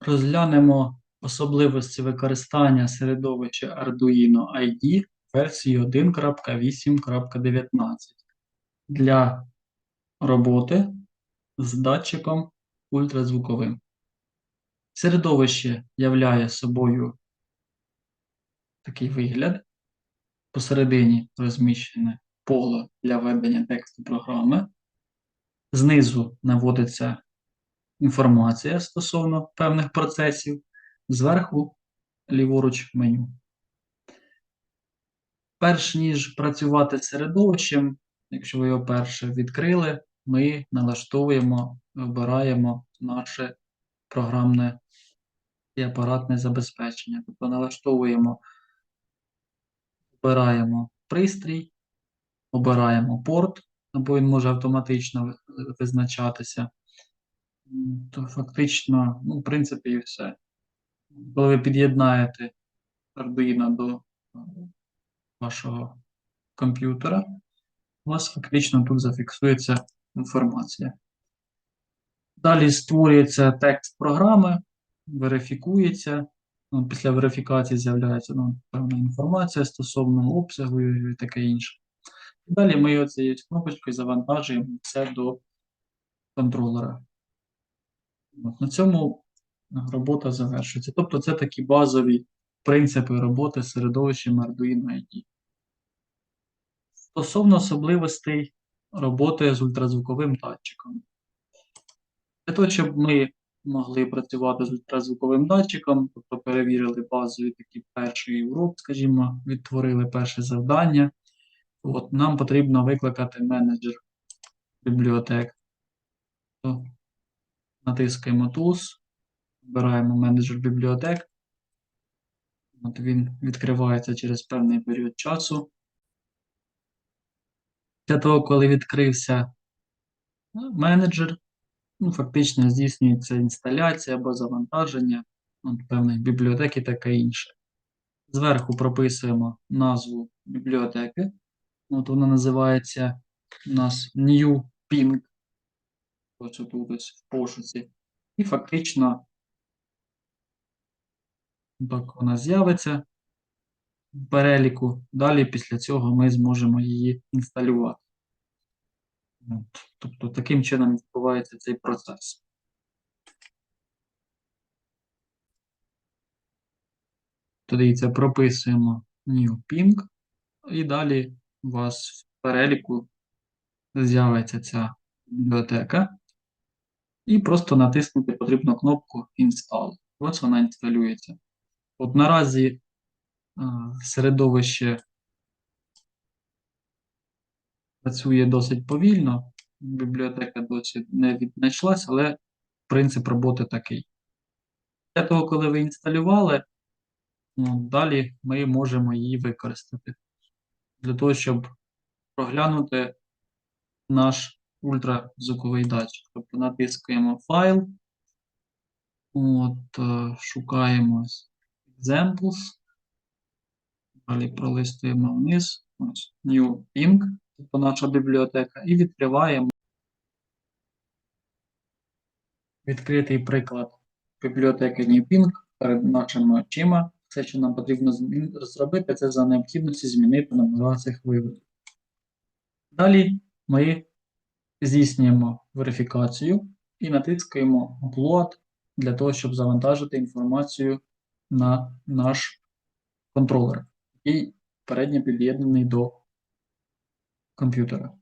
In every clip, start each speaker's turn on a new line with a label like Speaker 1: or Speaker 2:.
Speaker 1: Розглянемо особливості використання середовища Arduino IDE версії 1.8.19 для роботи з датчиком ультразвуковим. Середовище являє собою такий вигляд. Посередині розміщене поле для ведення тексту програми. Знизу наводиться інформація стосовно певних процесів, зверху ліворуч меню. Перш ніж працювати з середовищем, якщо ви його перше відкрили, ми налаштовуємо, обираємо наше програмне і апаратне забезпечення. Тобто налаштовуємо, обираємо пристрій, обираємо порт, або він може автоматично визначатися. То фактично, ну, в принципі, і все. Коли ви під'єднаєте Arduino до вашого комп'ютера, у вас фактично тут зафіксується інформація. Далі створюється текст програми, верифікується. Ну, Після верифікації з'являється ну, певна інформація стосовно обсягу і таке інше. Далі ми оцією кнопочкою завантажуємо все до контролера. От, на цьому робота завершується. Тобто це такі базові принципи роботи з середовищем Arduino IDE. Стосовно особливостей роботи з ультразвуковим датчиком. Для того, щоб ми могли працювати з ультразвуковим датчиком, тобто перевірили базові такі перший урок, скажімо, відтворили перше завдання, от, нам потрібно викликати менеджер бібліотек. Натискаємо Tools, вибираємо менеджер бібліотек. От Він відкривається через певний період часу. Для того, коли відкрився менеджер, ну, фактично здійснюється інсталяція або завантаження от, певних бібліотек і таке інше. Зверху прописуємо назву бібліотеки. От Вона називається у нас New Ping. Ось тут ось в пошуці. І фактично вона з'явиться в переліку. Далі після цього ми зможемо її інсталювати. От. Тобто таким чином відбувається цей процес. Дивіться, прописуємо New Ping, і далі у вас в переліку з'явиться ця бібліотека. І просто натиснути потрібно кнопку Install. Ось вона інсталюється. От наразі середовище працює досить повільно, бібліотека досі не віднайшлась, але принцип роботи такий. Для того, коли ви інсталювали, ну, далі ми можемо її використати. Для того, щоб проглянути наш ультразвуковий датчик. Тобто натискаємо файл, от, е, шукаємо examples, далі пролистуємо вниз, ось New Ping, тобто наша бібліотека, і відкриваємо. Відкритий приклад бібліотеки New Ping перед нашими очима. Все, що нам потрібно зробити, це за необхідності змінити номера цих виводів. Далі ми здійснюємо верифікацію і натискаємо Upload для того, щоб завантажити інформацію на наш контролер, який передньо під'єднаний до комп'ютера.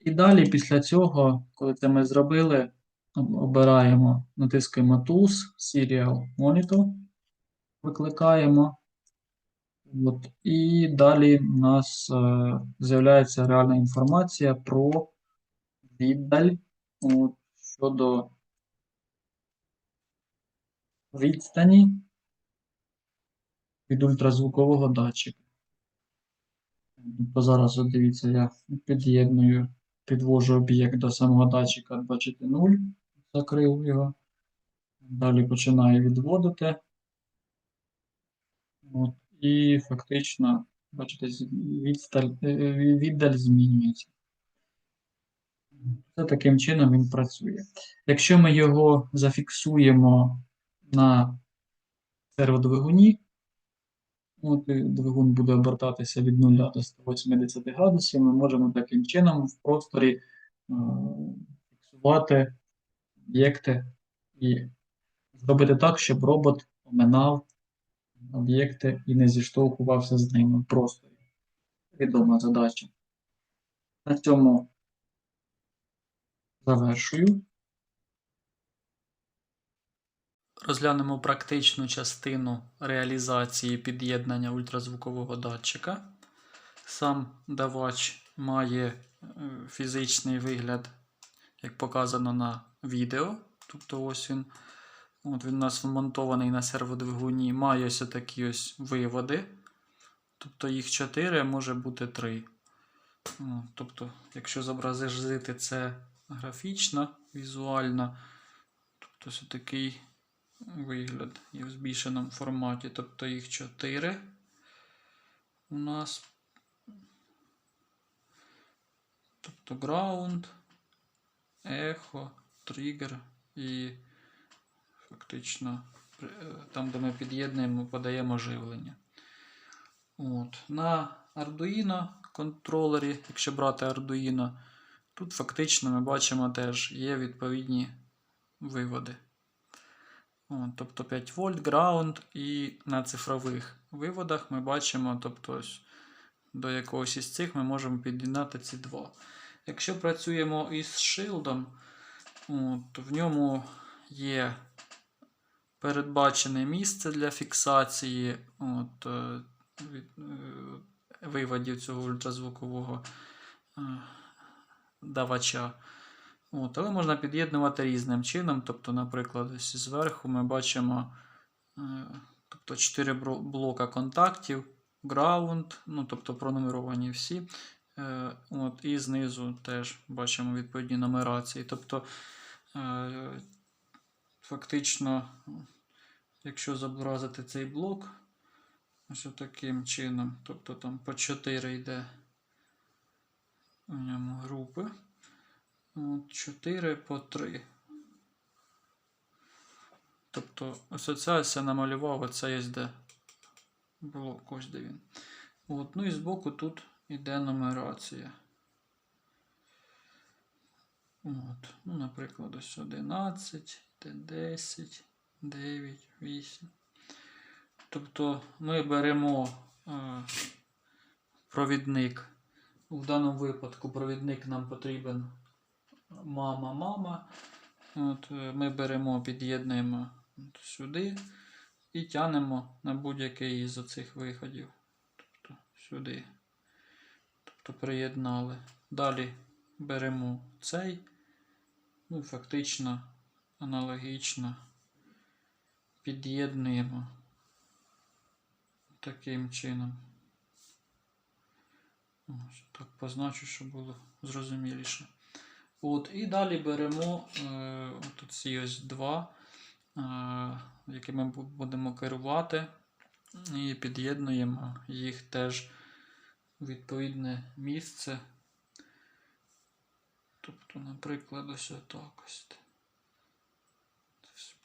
Speaker 1: І далі, після цього, коли це ми зробили, обираємо, натискаємо Tools, Serial Monitor, викликаємо. От, І далі у нас е, з'являється реальна інформація про віддаль от, щодо відстані від ультразвукового датчика. Тобто зараз, от дивіться, я під'єдную, підвожу об'єкт до самого датчика, бачите, 0, закрив його. Далі починаю відводити. От, і фактично, бачите, відсталь, віддаль змінюється. Це таким чином він працює. Якщо ми його зафіксуємо на серводвигуні, от двигун буде обертатися від 0 до 180 градусів, ми можемо таким чином в просторі е, фіксувати об'єкти і зробити так, щоб робот оминав об'єкти і не зіштовхувався з ними в просторі. Відома задача. На цьому завершую. Розглянемо практичну частину реалізації під'єднання ультразвукового датчика. Сам давач має е, фізичний вигляд, як показано на відео. Тобто ось він, от він у нас вмонтований на серводвигуні, має ось такі ось виводи. Тобто їх 4, може бути 3. Тобто, якщо зобразити це графічно, візуально, тобто це такий вигляд є в збільшеному форматі, тобто їх 4 у нас. Тобто ground, ехо, тригер і фактично е, там, де ми під'єднуємо, подаємо живлення. От. На Arduino контролері, якщо брати Arduino, тут фактично ми бачимо теж є відповідні виводи. От, тобто 5 вольт, ground, і на цифрових виводах ми бачимо, тобто до якогось із цих ми можемо під'єднати ці два. Якщо працюємо із шилдом, то в ньому є передбачене місце для фіксації от, е, е, виводів цього ультразвукового е, давача. От, але можна під'єднувати різним чином. Тобто, наприклад, ось зверху ми бачимо тобто, 4 блока контактів, ground, ну, тобто пронумеровані всі. От, і знизу теж бачимо відповідні нумерації. Тобто, фактично, якщо зобразити цей блок, ось таким чином, тобто там по 4 йде у ньому групи. От 4 по 3. Тобто ось ця ось я намалював, оце є де блок, ось де він. От, ну і збоку тут йде нумерація. От, ну, наприклад, ось 11, де 10, 9, 8. Тобто ми беремо е, провідник. В даному випадку провідник нам потрібен мама, мама. От, е, ми беремо, під'єднуємо сюди і тянемо на будь-який із оцих виходів. Тобто сюди. Тобто приєднали. Далі беремо цей. Ну фактично аналогічно під'єднуємо таким чином. Так позначу, щоб було зрозуміліше. От, і далі беремо е, ці ось два, е, якими будемо керувати, і під'єднуємо їх теж у відповідне місце. Тобто, наприклад, ось отак ось.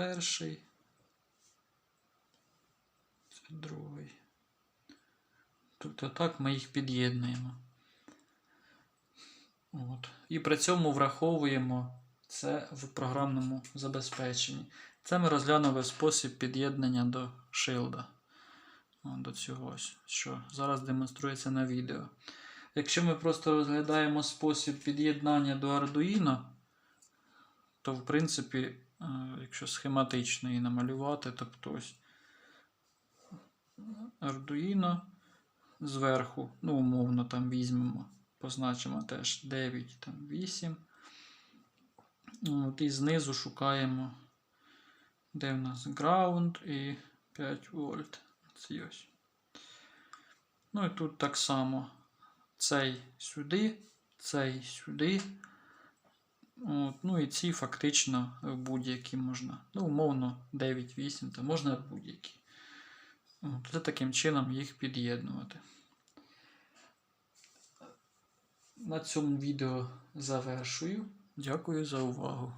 Speaker 1: Перший. Це другий. Тобто так ми їх під'єднуємо. От. І при цьому враховуємо це в програмному забезпеченні. Це ми розглянули спосіб під'єднання до шилда. До цього ось, що зараз демонструється на відео. Якщо ми просто розглядаємо спосіб під'єднання до Arduino, то в принципі, якщо схематично її намалювати, тобто ось Arduino зверху, ну, умовно там візьмемо, позначимо теж 9, там 8. От, і знизу шукаємо, де в нас ground і 5 вольт. Ці ось. Ну і тут так само цей сюди, цей сюди. От, ну і ці фактично будь-які можна. Ну, умовно, 9-8, то можна будь-які. От, це таким чином їх під'єднувати. на цьому відео завершую. Дякую за увагу.